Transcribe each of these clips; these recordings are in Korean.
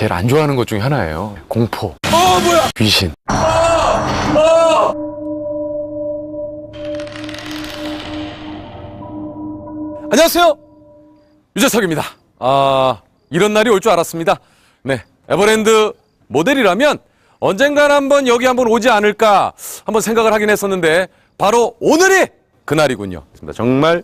제일 안 좋아하는 것 중에 하나예요. 공포. 어, 뭐야! 귀신. 안녕하세요. 유재석입니다. 아, 이런 날이 올 줄 알았습니다. 네. 에버랜드 모델이라면 언젠간 한번 여기 한번 오지 않을까 한번 생각을 하긴 했었는데 바로 오늘이 그날이군요. 정말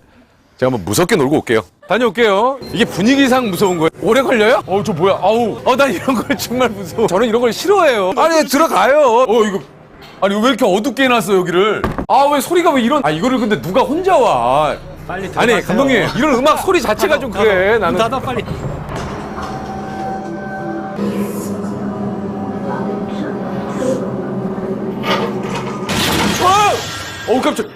제가 한번 무섭게 놀고 올게요. 다녀올게요. 이게 분위기상 무서운 거예요. 오래 걸려요? 어, 저 뭐야? 아우. 어, 나 이런 걸 정말 무서워. 저는 이런 걸 싫어해요. 아니, 들어가요. 어, 이거. 아니, 왜 이렇게 어둡게 해놨어, 여기를? 아, 왜 소리가 왜 이런. 아, 이거를 근데 누가 혼자 와. 빨리 아니, 감독님. 이런 음악 소리 자체가 좀 그래. 나는. 닫아 빨리. 와! 어우, 깜짝.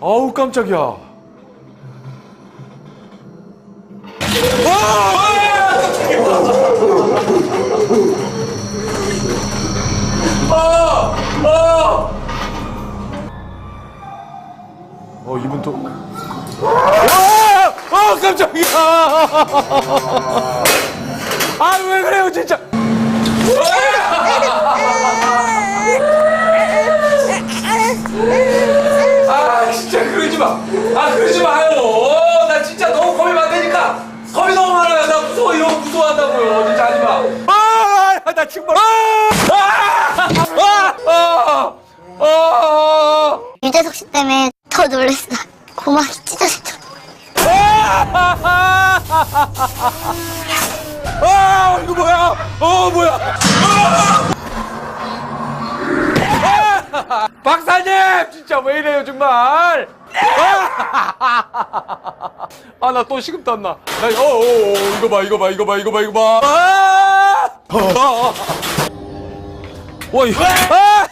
아우, 깜짝이야. 어, 이분 또. 와! 아, 깜짝이야! 아, 왜 그래요, 진짜! 아 진짜 그러지 마. 아 그러지 마요. 나 진짜 너무 겁이 많다니까. 겁이 너무 많아요. 나 무서워 무서워한다고요. 진짜 하지 마. 아나. 아! 아! 아! 아! 유재석 씨 때문에 더 놀랬어. 고막이 찢어졌죠. 아! 아! 이거 뭐야? 어 뭐야? 아! 아! 박사님 진짜 왜 이래요 정말? 아 나또 식은땀 나. 나 어, 어, 어, 이거 봐 이거 봐 이거 봐 이거 봐 이거 봐. 아! 아! 아! 와 이거. 아!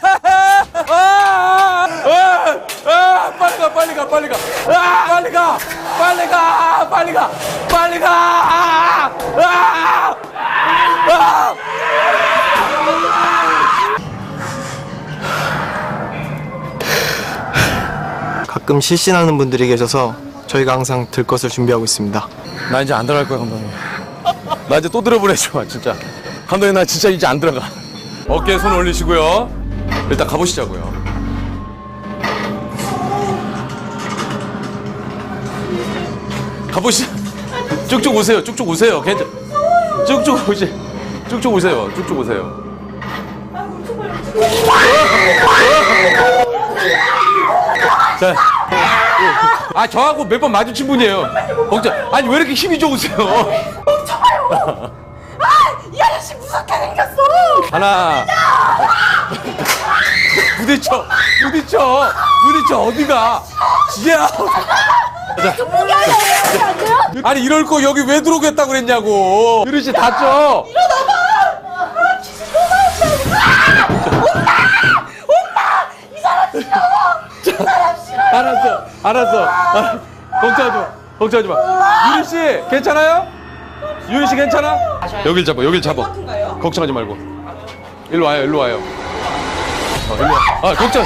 아! 아! 아! 빨리 가 빨리 가 빨리 가. 아! 빨리 가 빨리 가 빨리 가 빨리 가. 아! 아! 아! 가끔 실신하는 분들이 계셔서 저희가 항상 들 것을 준비하고 있습니다. 나 이제 안 들어갈 거야 감독님. 나 이제 또 들어보내줘 진짜. 감독님 나 진짜 이제 안 들어가. 어깨에 손 올리시고요. 일단 가보시자고요. 가보시 쭉쭉 오세요 쭉쭉 오세요. 괜찮 쭉쭉 오시 쭉쭉 오세요 쭉쭉 오세요. 자, 아 저하고 몇 번 마주친 분이에요. 걱정. 아니 왜 이렇게 힘이 좋으세요? 이 아저씨 무섭게 생겼어. 하나. 부딪혀, 부딪혀, 부딪혀 어디가? 지혜야. 돼요? 아니 이럴 거 여기 왜 들어오겠다 그랬냐고. 유리 씨 다쳐. 이 사람 싫어. 이 사람 싫어. 알았어. 아, 걱정하지 마, 걱정하지 마. 유리 씨 괜찮아요? 유리 씨 괜찮아? 여길 잡아, 여길 잡아. 걱정하지 말고. 일로 와요, 일로 와요. 어, 일로 와. 아, 걱정.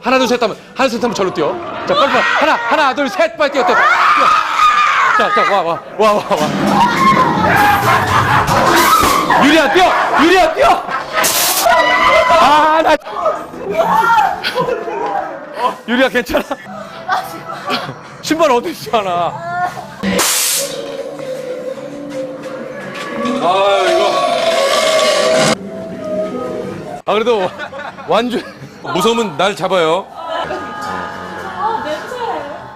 하나 둘 셋 하면 하나 둘셋 하면 절로 뛰어. 자, 빨리 빨리. 하나 하나 둘 셋 빨리 뛰어 뛰어. 뛰어. 자, 자, 와, 와, 와, 와, 와. 유리야 뛰어, 유리야 뛰어. 아, 나. 어, 유리야 괜찮아? 신발 어디 있잖아. 아 이거. 아 그래도 완전 무서우면 날 잡아요.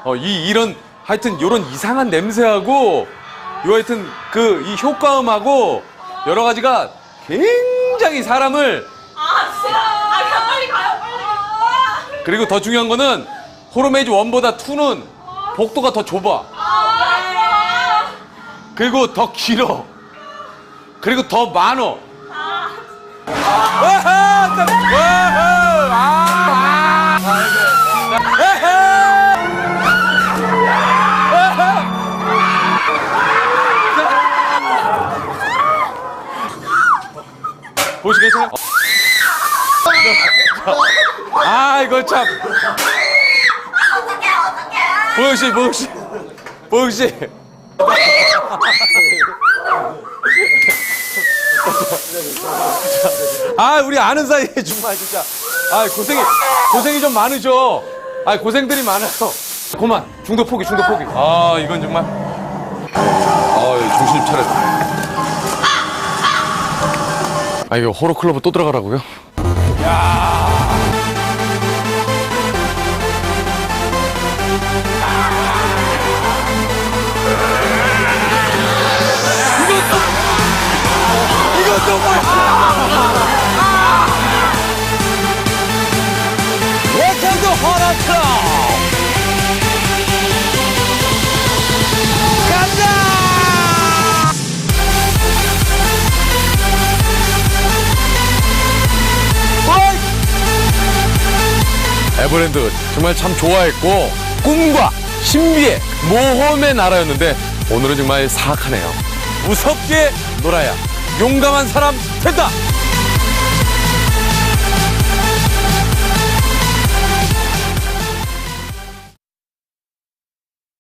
어, 이 이런 하여튼 요런 이상한 냄새하고 요 하여튼 그 이 효과음하고 여러 가지가 굉장히 사람을 아, 진짜. 아, 그냥 빨리 가요, 빨리. 아, 그리고 더 중요한 거는 호로메이즈 1보다 2는 복도가 더 좁아. 아, 그리고 더 길어. 그리고 더 많어. 와하! 나- 와하! 아! 아! 아, 이거 참. 보영 씨, 보영 씨. 보영 씨. 아, 우리 아는 사이에 정말 진짜. 아, 고생이 고생이 좀 많으죠. 아, 고생들이 많아요. 그만 중도 포기, 중도 포기. 아, 이건 정말. 아, 정신 좀 차려. 아, 이거 호러 클럽 또 들어가라고요? 뭐야? 에버랜드 정말 참 좋아했고 꿈과 신비의 모험의 나라였는데 오늘은 정말 사악하네요. 무섭게 놀아야 용감한 사람 된다.